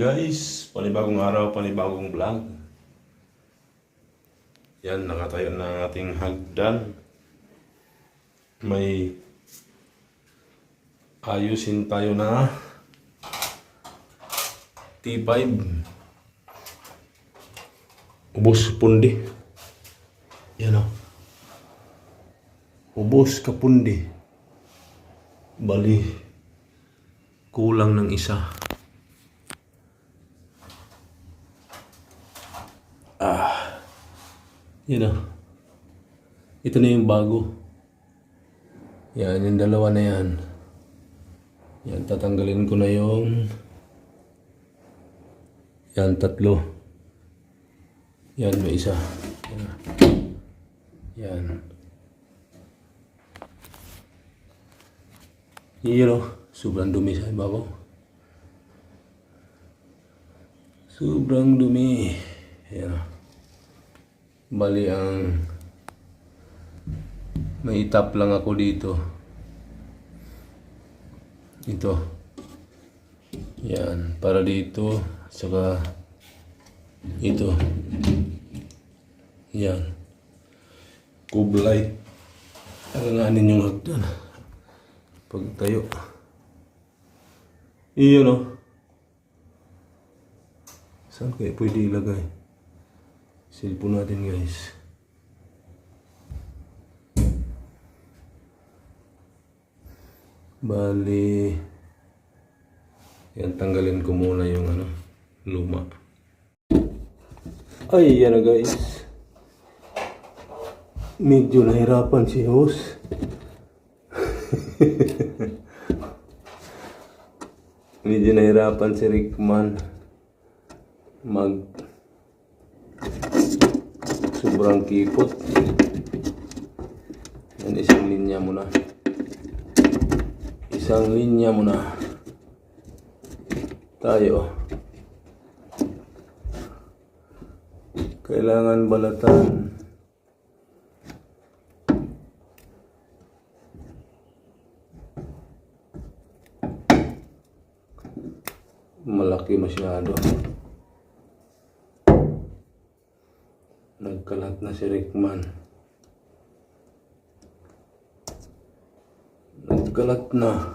guys, panibagong araw, panibagong vlog. Yan, nakatayo na ang ating hagdan. May ayusin tayo na T5. Ubos pundi. Yan o. Ubos ka pundi. Bali, kulang ng isa. Yun ah. Ito na yung bago. Yan, yung dalawa na yan. Yan, tatanggalin ko na yung... Yan, tatlo. Yan, may isa. Yan. Yan. Yun oh, sobrang dumi sa ibabaw. Sobrang dumi. Yan oh. Bali ang may tap lang ako dito. Ito. Yan, para dito saka ito. Yan. Kublay. Alanganin yung hagdan. Pagtayo. Iyon oh. Saan kaya pwede ilagay? Cellphone natin guys. Bali, yan tanggalin ko muna yung ano, luma. Ay, yan na guys. Medyo nahirapan si host. Medyo nahirapan si Rickman mag sobrang kipot. Yan, isang linya muna. Isang linya muna. Tayo. Kailangan balatan. Malaki masyado. Nagkalat na si Rickman. Nagkalat na.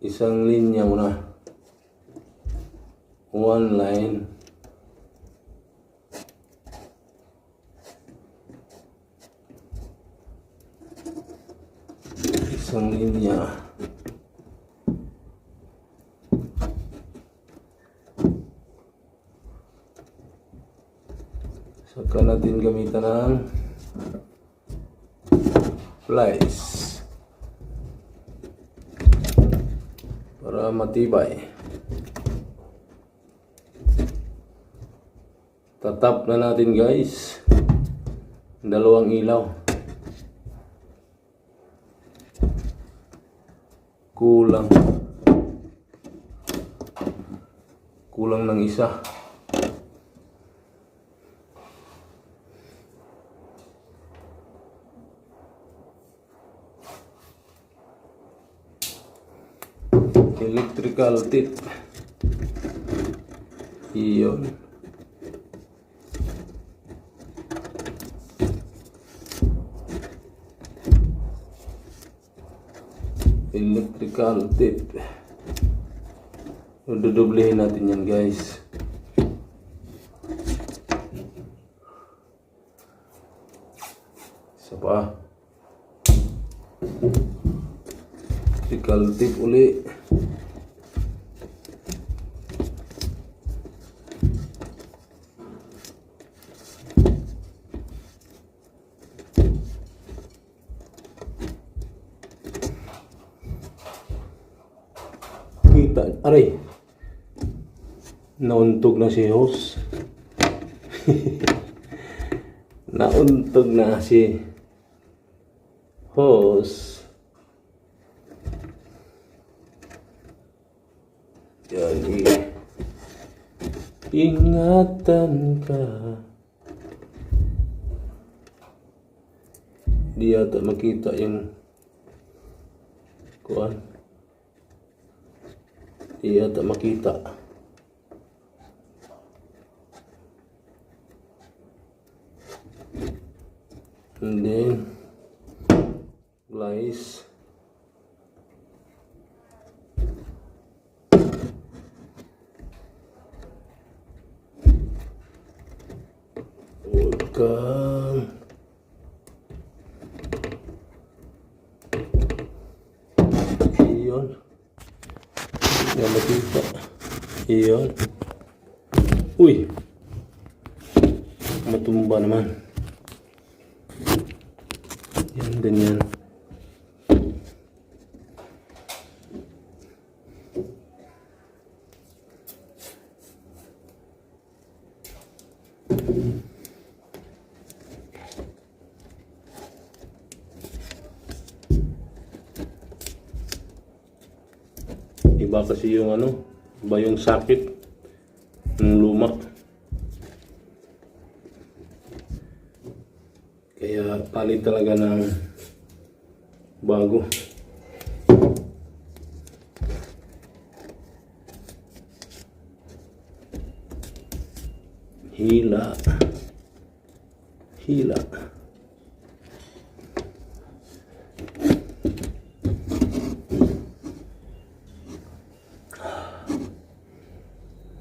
Isang linya muna. One line. Isang linya. Saka gamitan ng flies para matibay. Tatap na natin guys. Dalawang ilaw. Kulang. Kulang ng isa. Electrical tip. Iyon electrical tip. Dudublehin natin yan guys. Isa pa electrical tip uli Kita, aray. Nauntog na si host. Nauntog na si host. Yan, i- ingatan ka. Di yata makita yung kuan. Di yata makita. And then, lice. Welcome. Iyon. Yan makita. Iyon. Uy. Matumba naman. Yan, ganyan. Iba kasi yung ano, iba yung sakit ng luma. Kaya palit talaga ng bago. Hila. Hila.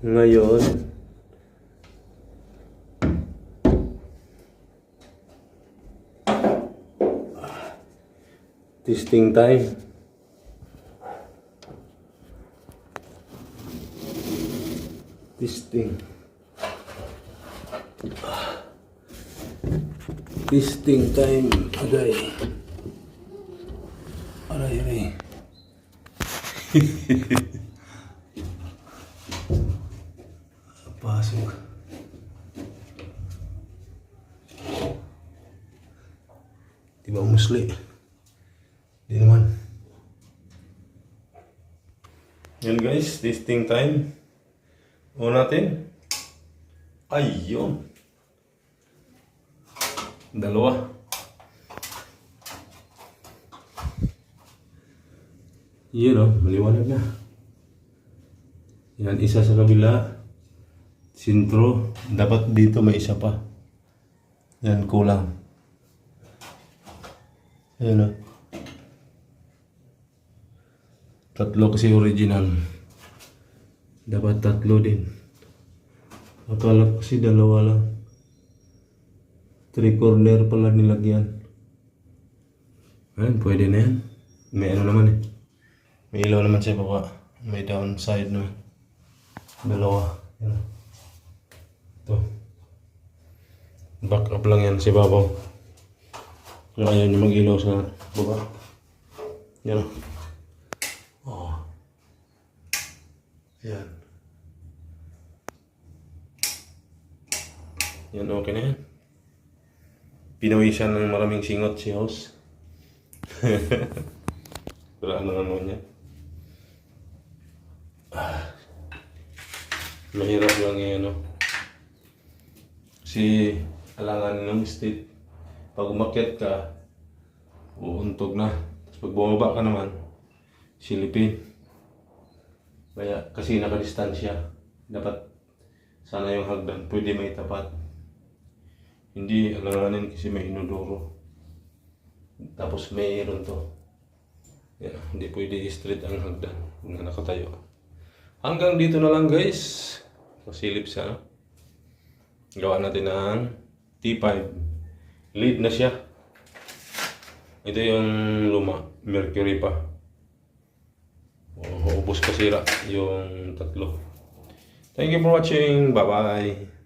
Ngayon, testing time. Testing. Testing time. Agay. Aray, aray. Pasok. Di ba umusli? Di naman. Yan guys, testing time. O natin. Ayun. Dalawa. Yun o, maliwanag na. Yan, isa sa kabila. Sintro. Dapat dito may isa pa. Yan, kulang. Ayan o. Tatlo kasi original. Dapat tatlo din. Akala ko kasi dalawa lang. Three corner pala nilagyan. Ayan, pwede na yan. May ano naman eh. May ilaw naman sa baba. May downside naman. Dalawa. Yan. Back up lang yan si Babaw. Kaya ayaw niya mag-ilaw sa baba. Yan. Oh. Yan. Yan, okay na yan. Pinawisan ng maraming singot si host. Pero ano ano niya. Ah. Mahirap lang yung ano. Si alangan ng state. Pag umakyat ka, uuntog na. Tapos pag bumaba ka naman, silipin. Kaya kasi nakadistansya. Dapat sana yung hagdan pwede may tapat. Hindi alanganin kasi may inodoro. Tapos mayroon to. Yan, hindi pwede straight ang hagdan na nakatayo. Hanggang dito na lang guys. Masilip siya. Gawa natin ng T5. Lead na siya. Ito yung luma. Mercury pa. Ubos pa sira yung tatlo. Thank you for watching. Bye-bye.